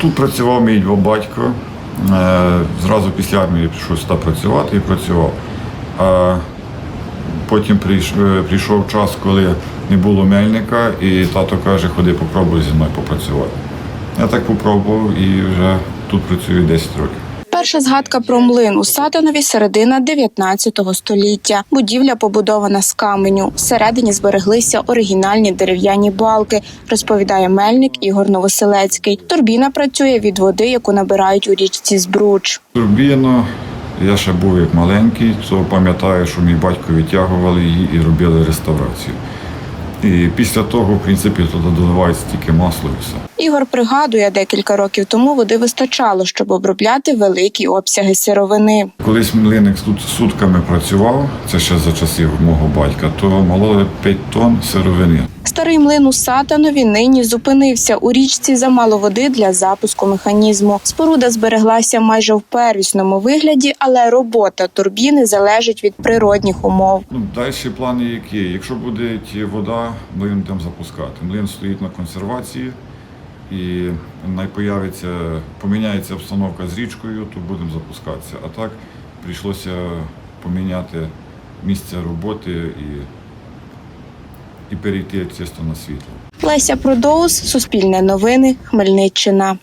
Тут працював мій батько. Е, Зразу після армії пішов сюди працювати і працював. А потім е, прийшов час, коли не було мельника, і тато каже, ходи попробуй зі мною попрацювати. Я так попробував і вже тут працюю 10 років. Перша згадка про млин у Сатанові середина 19 століття. Будівля побудована з каменю. Всередині збереглися оригінальні дерев'яні балки, розповідає мельник Ігор Новоселецький. Турбіна працює від води, яку набирають у річці Збруч. Турбіно, я ще був як маленький, то пам'ятаю, що мій батько відтягували її і робили реставрацію. І після того, в принципі, туди доливається тільки масло і все. Ігор пригадує, декілька років тому води вистачало, щоб обробляти великі обсяги сировини. Колись млиник тут сутками працював, це ще за часів мого батька, то мололи 5 тонн сировини. Старий млин у Сатанові нині зупинився. У річці замало води для запуску механізму. Споруда збереглася майже в первісному вигляді, але робота турбіни залежить від природних умов. Ну, далі плани які? Якщо буде вода, млин будемо запускати. Млин стоїть на консервації і най появиться, поміняється обстановка з річкою, то будемо запускатися. А так прийшлося поміняти місце роботи і, і перейти чисто на світло. Леся Продоус, Суспільне новини, Хмельниччина.